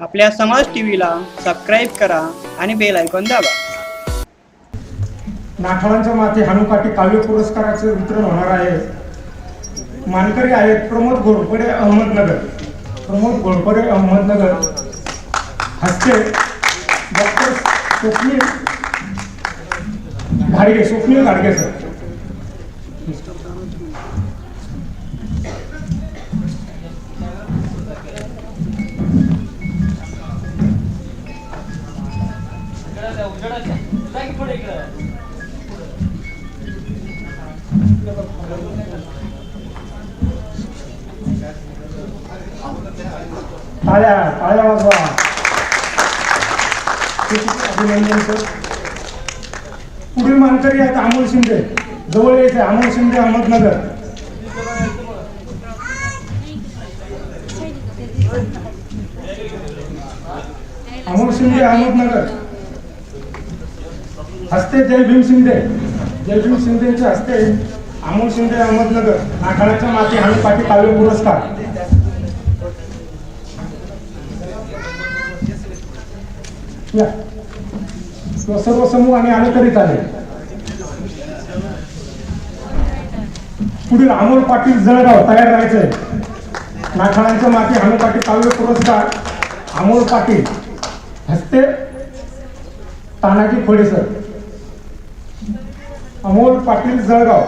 आपल्या समाज टीव्हीला सबस्क्राईब करा आणि बेल ऐकून दाबा. नाठाळांच्या माते हनुकाठी काव्य पुरस्काराचे वितरण होणार आहे. मानकरी आहेत प्रमोद घोरपडे अहमदनगर. प्रमोद घोळपडे अहमदनगर. हस्ते डॉक्टर स्वप्नील घाडगे स्वप्नील घाडगे सर. टाळ्या टाळ्या वाजवा अभिनंदन सर. पुढील मानकरी आहेत अमोल शिंदे. जवळ यायचे अमोल शिंदे अहमदनगर. अमोल शिंदे अहमदनगर. हस्ते जय भीम शिंदे. जय भीम शिंदेच्या हस्ते अमोल शिंदे अहमदनगर. नाठाळाच्या माती आणि पाठी काव्य पुरस्कार. या. सर्व समूह आणि आले तरी चालेल पुढील अमोल पाटील जळगाव तयार राहायचंय. नाठाळांच्या माती अमोल पाटील काव्य पुरस्कार अमोल पाटील हस्ते तानाजी खोडे सर अमोल पाटील जळगाव.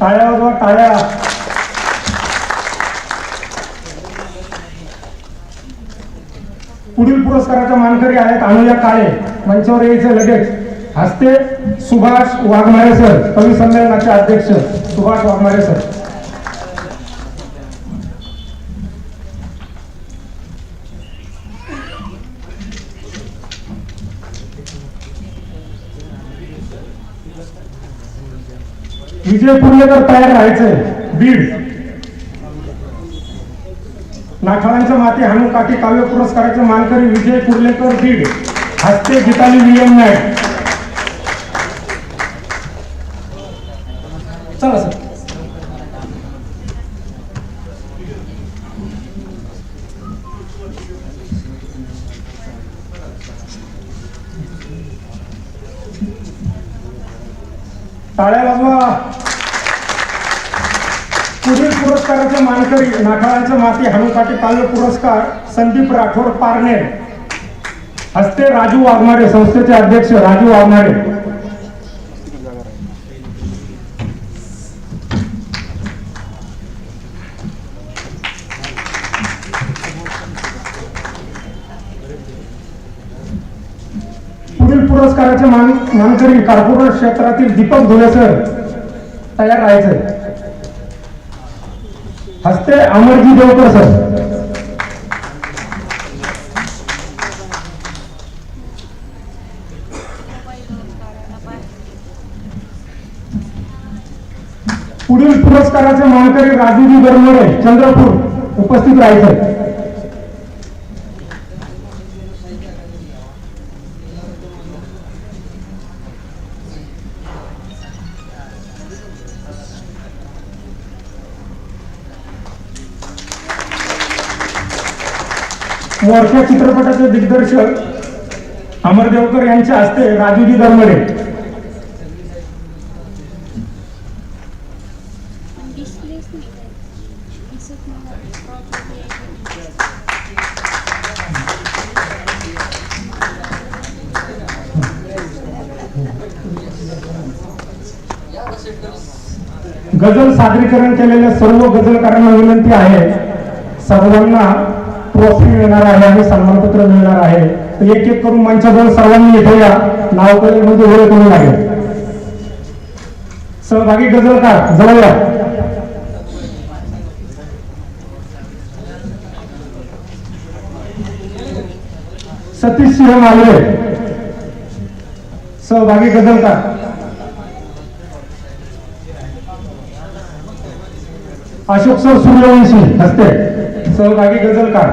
टाळ्या वाजवा टाळ्या. पुढील पुरस्काराच्या मानकरी आहेत अनुया काळे. मंचावर यायचे लगेच. हस्ते सुभाष वाघमारे सर कवी संमेलनाचे अध्यक्ष सुभाष वाघमारे सर. विजय पुर्लेकर तयार राहायचंय बीड. नाथाळांच्या माती हाणू काठी काव्य पुरस्काराचे मानकरी विजय कुर्लेकर बीड. हस्ते गीताली विलियम नाईक चला सर. मानकरी नाठाळांच्या माती हाणूकाठी पाल्य पुरस्कार संदीप राठोड पारनेर. हस्ते राजू वाघमारे संस्थेचे अध्यक्ष राजू वाघमारे. पुढील पुरस्काराचे मान मानकरी कार्पोरेट क्षेत्रातील दीपक धुळे सर. तयार राहायचे. हस्ते अमरजी देवकर सर. पुढील पुरस्काराचे मानकरी राजूजी बरमोडे चंद्रपूर उपस्थित राहायचं मोर्चा चित्रपटाचे दिग्दर्शक अमर देवकर यांच्या हस्ते राजूजी दरमडे गजल गझल सादरीकरण केलेल्या सर्व गजलकारांना विनंती आहे. सर्वांना ट्रॉफी मिळणार आहे आणि सन्मानपत्र मिळणार आहे. तर एक एक करून मंचाजवळ सर्वांनी येथे या. नाव म्हणजे ओळख करून लागेल सहभागी गजलकार जवळ या. सतीश सिंह मालवे. सहभागी गजलकार. अशोक सर सूर्यवंशी हस्ते. सहभागी गजलकार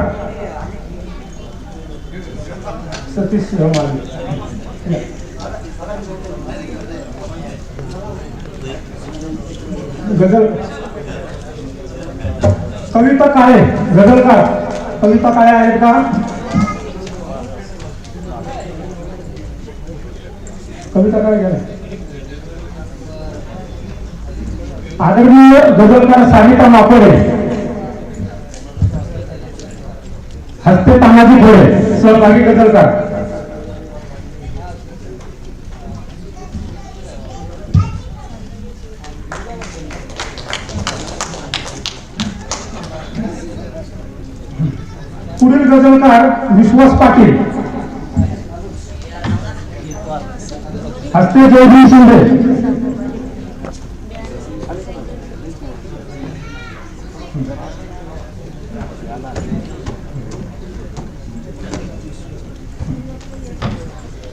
सतीश सिंह गजल कविता काळे गजलकार कविता काळे आहेत का? कविता काळे घ्या आदरणीय गजलकार सारिका माकोडे हस्ते तानाजी घोडे सहभागी गजलकार पुढील गजलकार विश्वास पाटील. हस्ते जयभीम शिंदे.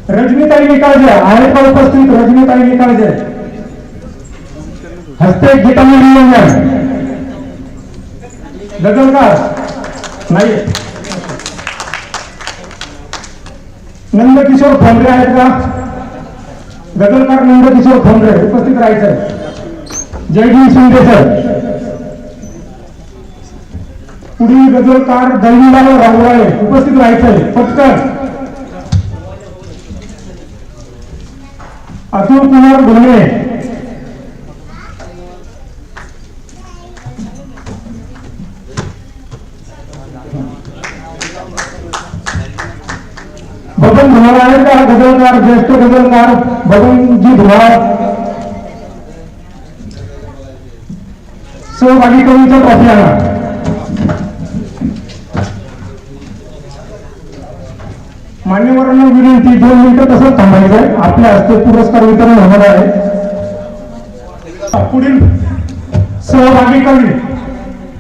रजनीताई निकाळजे आहेत का उपस्थित रजनीताई निकाळजे. हस्ते गीतांजली निरंजन गजलकार नाही नंदकिशोर खोंडरे आहेत का? गजलकार नंदकिशोर खोंडरे उपस्थित राहायचं जयभीम शिंदे सर. पुढील गजलकार दैवीलाल राहुराळे उपस्थित राहायचंय. पटकन. अतुल कुमार गुन्हे बबन धुमाळ आहेत का गजलकार ज्येष्ठ गजलकार बबनजी धुमाळ सहभागी कवीचा ट्रॉफी आणा. मान्यवरांना विनंती दोन मिनिटं तसंच थांबायचं आहे आपल्या हस्ते पुरस्कार वितरण होणार आहे. पुढील सहभागी कवी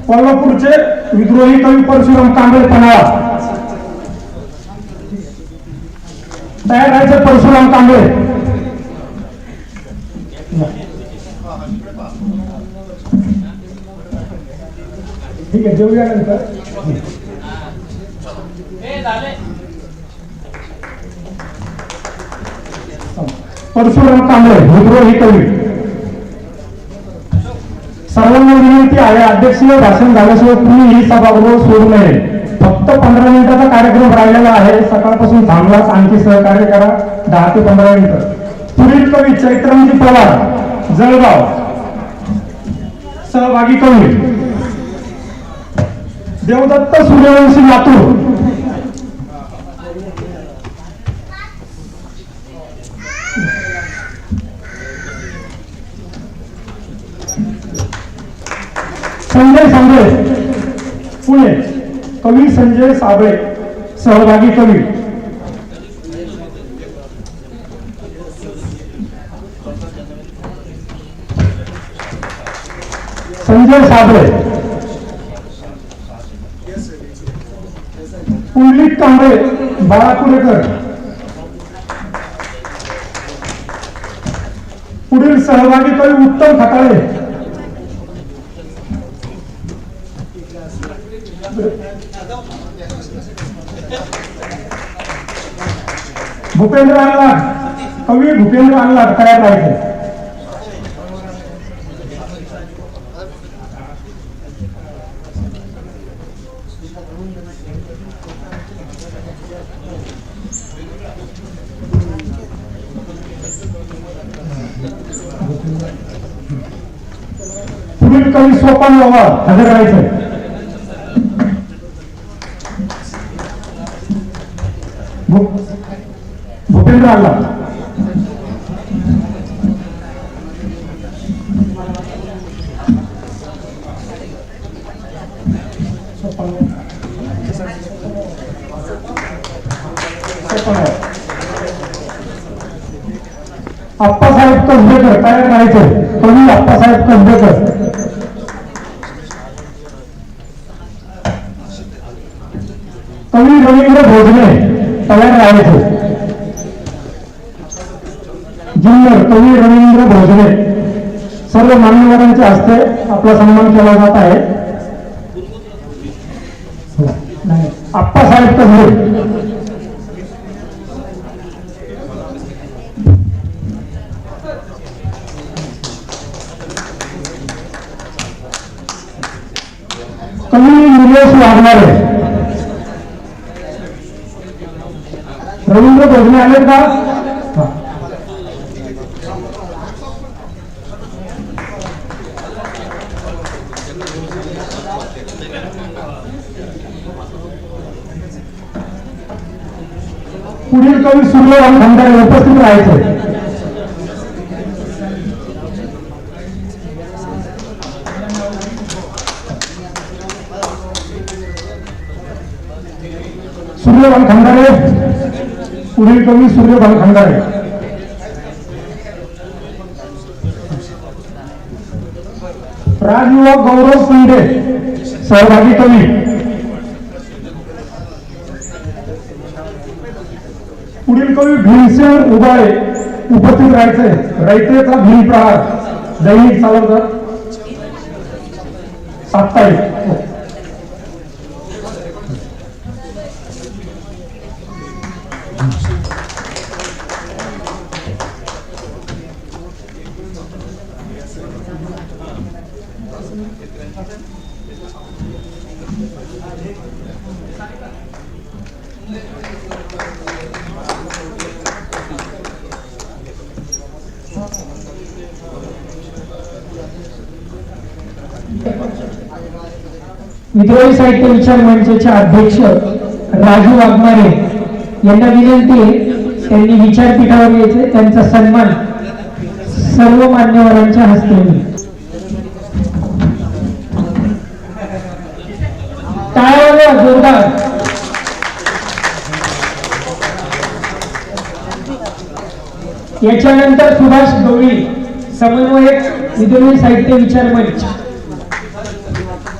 कोल्हापूरचे विद्रोही कवी परशुराम कांबळे पन्हाळा. तयार राहायचे परशुराम कांबळे. ठीक आहे जेवूया नंतर. परशुराम कांबळे विद्रोही कवी सर्वांना विनंती आहे अध्यक्षीय भाषण झाल्याशिवाय तुम्ही ही सभागृह सोडू नये. फक्त पंधरा मिनिटाचा कार्यक्रम राहिलेला आहे. सकाळपासून थांबलाच आणखी सहकार्य करा. दहा ते पंधरा मिनिट. पुढील कवी चैत्रमजी पवार जळगाव. सहभागी कवी. देवदत्त सूर्यवंशी लातूर संजय सांबळे पुणे कवी संजय साबळे सहभागी कवी. संजय साबळे. पुंडलिक कांबळे बाळापुरेकर. पुढील सहभागी कवी उत्तम खताळे. भूपेंद्र आल्हाद कवी भूपेंद्र आल्हाद तयार राहायचे पुढील कवी सोपान पवार हजर राहायचं भूपेंद्र आला सोपान आप्पासाहेब कसबेकर काय राहायचं कवी आप्पासाहेब कसबेकर कवी रवींद्र भोजने? पवार राहायचे जुन्नर कवी रवींद्र भोजने. सर्व मान्यवरांच्या हस्ते आपला सन्मान केला जात आहे. हो, आप्पासाहेब कबळे का पुढील कवी सूर्यवान खंडारे उपस्थित राहायचे. श्री कवी सूर्यवान खंडारे. राजयुवक गौरव पिंडे सहभागी कवी पुढील कवी भीमसेन उबाळे उपस्थित राहायचे. रयतेचा भीम प्रहार दैनिक सावरकर. साप्ताहिक विद्रोही साहित्य विचार मंचाचे अध्यक्ष राजू वाघमारे यांना विनंती आहे त्यांनी विचारपीठावर यायचे त्यांचा सन्मान सर्व मान्यवरांच्या हस्ते होईल. टाळ्या जोरदार. याच्यानंतर सुभाष गवळी समन्वयक विद्रोही साहित्य विचार मंच.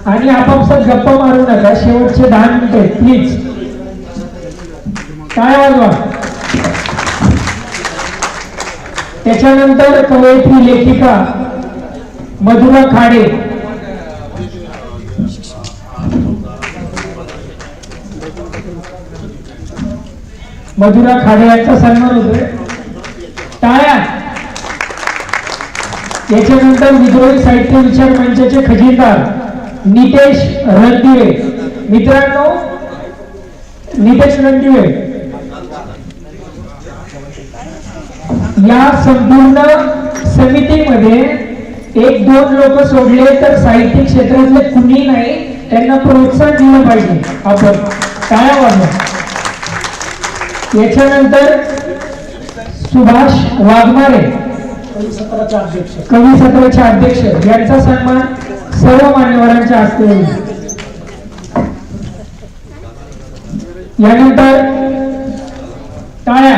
आणि आपापसात गप्पा मारू नका शेवटचे दहा मिनिटे प्लीज काय वाजवा? त्याच्यानंतर कवयित्री लेखिका मधुरा खाडे. मधुरा खाडे यांचा सन्मान होतोय. टाळ्या याच्यानंतर विद्रोही साहित्य विचार मंचाचे खजिनदार नितेश रणदिवे. मित्रांनो नितेश रणदिवे. या संपूर्ण समितीमध्ये एक दोन लोक सोडले तर साहित्य क्षेत्रातले कुणी नाही त्यांना प्रोत्साहन दिलं पाहिजे. आपण काय वाजवा. याच्यानंतर सुभाष वाघमारे. कवी सत्राचे अध्यक्ष. यांचा सन्मान सर्व मान्यवरांच्या हस्ते होईल. यानंतर टाळ्या.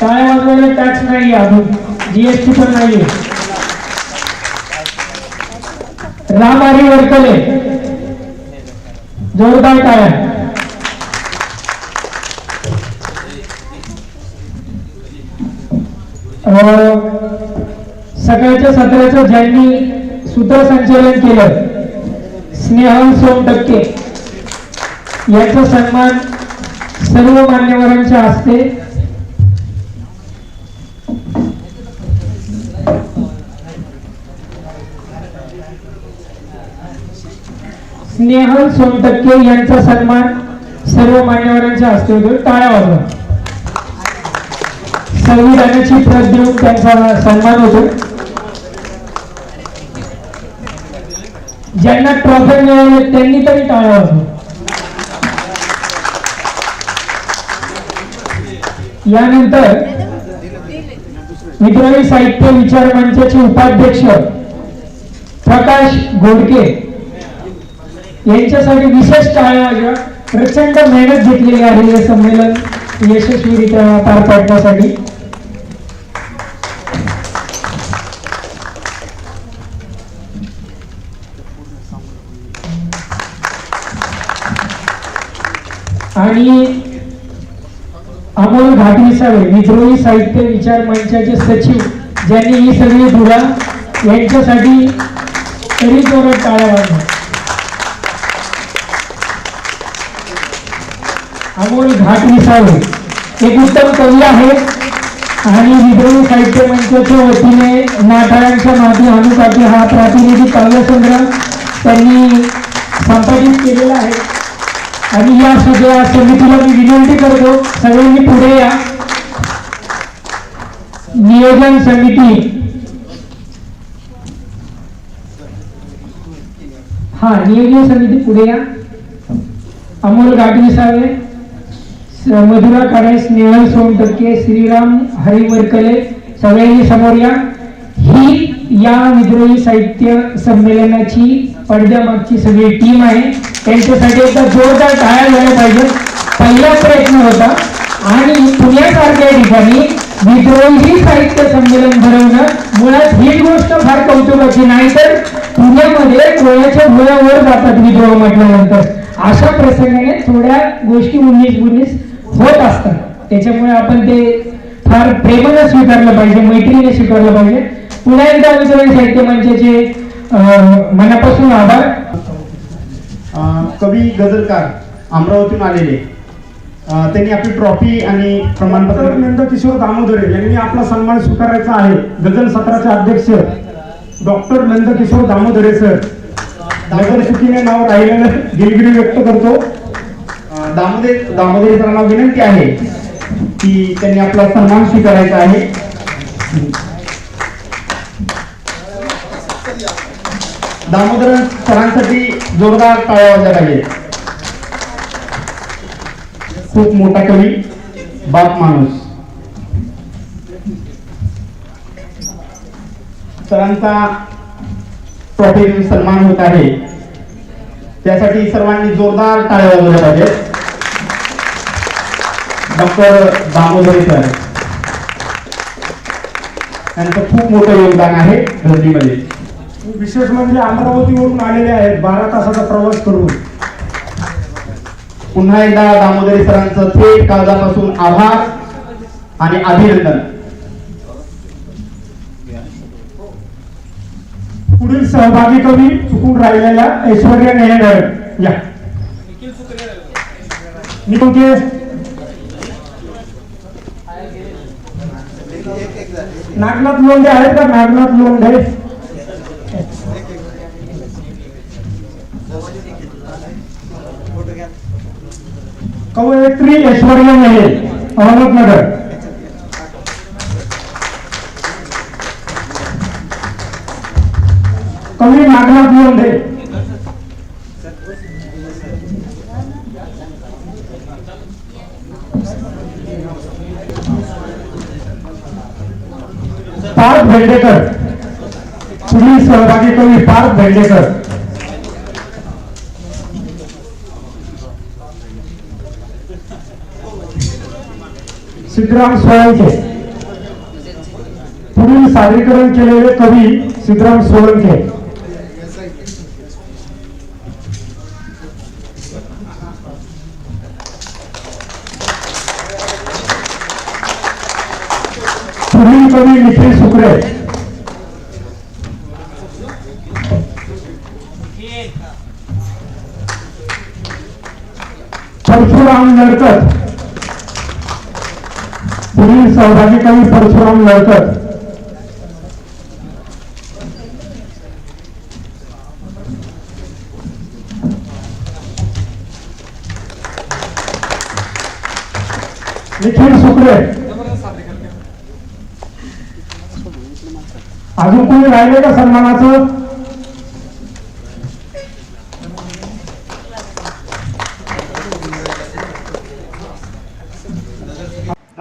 टाळ्या वाजवायला टॅक्स नाही अजून. जीएसटी पण नाहीये. राम आरी वरकले जोरदार टाळ्या. सकाळच्या सत्राचं ज्यांनी सूत्रसंचालन केलं स्नेहल सोमटक्के याचा सन्मान सर्व मान्यवरांच्या हस्ते. स्नेहल सोमटक्के यांचा सन्मान सर्व मान्यवरांच्या हस्ते होतो. टाळ्या वाजवा. संविधानाची प्रत देऊन त्यांचा सन्मान होतो. ज्यांना ट्रॉफी मिळवले त्यांनी तरी टाळा वाजवा. यानंतर विद्रोही साहित्य विचार मंचाचे उपाध्यक्ष प्रकाश घोडके यांच्यासाठी विशेष टाळ्या वाजवा. प्रचंड मेहनत घेतलेली आहे हे संमेलन. यशस्वीरित्या पार पाडण्यासाठी. आणि अमोल घाटवी साहेब विद्रोही साहित्य विचार मंचाचे सचिव ज्यांनी ही सगळी धुरा यांच्यासाठी तरी जोरात टाळ्या वाढल्या अमोल घाटवी साहेब एक उत्तम कवी आहेत आणि विद्रोही साहित्य मंचाच्या वतीने नाटाळ्यांच्या माती अनुपाती हा प्रातिनिधी काव्यसंग्रह त्यांनी संपादित केलेला आहे. आणि या सगळ्या समितीला मी विनंती करतो सगळ्यांनी पुढे या. नियोजन समिती. हा नियोजन समिती पुढे या. अमोल गाठविसावे स- मधुरा काळे स्नेहल सोनटक्के श्रीराम हरिवरकले सगळ्यांनी समोर या. ही या विद्रोही साहित्य संमेलनाची पडद्यामागची सगळी टीम आहे. त्यांच्यासाठी एकदा जोरदार टाळ्या झाल्या पाहिजे. पहिला प्रयत्न होता. आणि पुण्यासारख्या ठिकाणी विद्रोही साहित्य संमेलन भरवणं मुळात ही गोष्ट फार कौतुकाची नाही तर पुण्यामध्ये डोळ्याच्या भुयावर जातात विद्रोह म्हटल्यानंतर. अशा प्रसंगाने थोड्या गोष्टी उन्नीस बुन्नीस होत असतात. त्याच्यामुळे आपण ते फार प्रेमानं स्वीकारलं पाहिजे मैत्रीने स्वीकारलं पाहिजे. पुन्हा एकदा विद्रोही साहित्य मंचाचे अं, मनापासून आभार. कवी गझलकार अमरावतीतून आलेले. त्यांनी आपली ट्रॉफी आणि प्रमाणपत्र नंदकिशोर दामोदरे यांनी आपला सन्मान स्वीकारायचा आहे. गझल सत्राचे अध्यक्ष डॉक्टर नंदकिशोर दामोदरे सर. नगर चुकीने नाव राहिलेलं दिलगिरी व्यक्त करतो. अ, दामोदर दामोदर सरांना विनंती आहे की त्यांनी आपला सन्मान स्वीकारायचा आहे. दामोदर सरांसाठी जोरदार टाळ्या वाजल्या पाहिजे खूप मोठा कवी बाप माणूस. सरांचा ट्रॉफी सन्मान होत आहे. त्यासाठी सर्वांनी जोरदार टाळ्या वाजवल्या पाहिजेत डॉक्टर दामोदरे सर. यांचं खूप मोठं योगदान आहे धर्तीमध्ये विशेष म्हणजे अमरावतीवरून आलेले आहेत. बारा तासाचा प्रवास करून. पुन्हा एकदा दामोदरे सरांचं थेट काळजापासून आभार आणि अभिनंदन. पुढील सहभागी कवी चुकून राहिलेल्या ऐश्वर्या नेहगर या. निकुंके नागनाथ लोंढे आहेत का? नागनाथ लोंढे. कवयित्री ऐश्वर्या नेहे अहमदनगर. कवी नागनाथ लोंढे पार्थ भेंडेकर. पुढील सहभागी कवी पार्थ भेंडेकर. सिद्धराम सोळंके. पुढील सादरीकरण केलेले कवी सिद्धराम सोळंके. पुढील सहभागी कवी परशुराम नरकत निखिल सुकरे अजून कोणी राहिले का सन्मानाचं?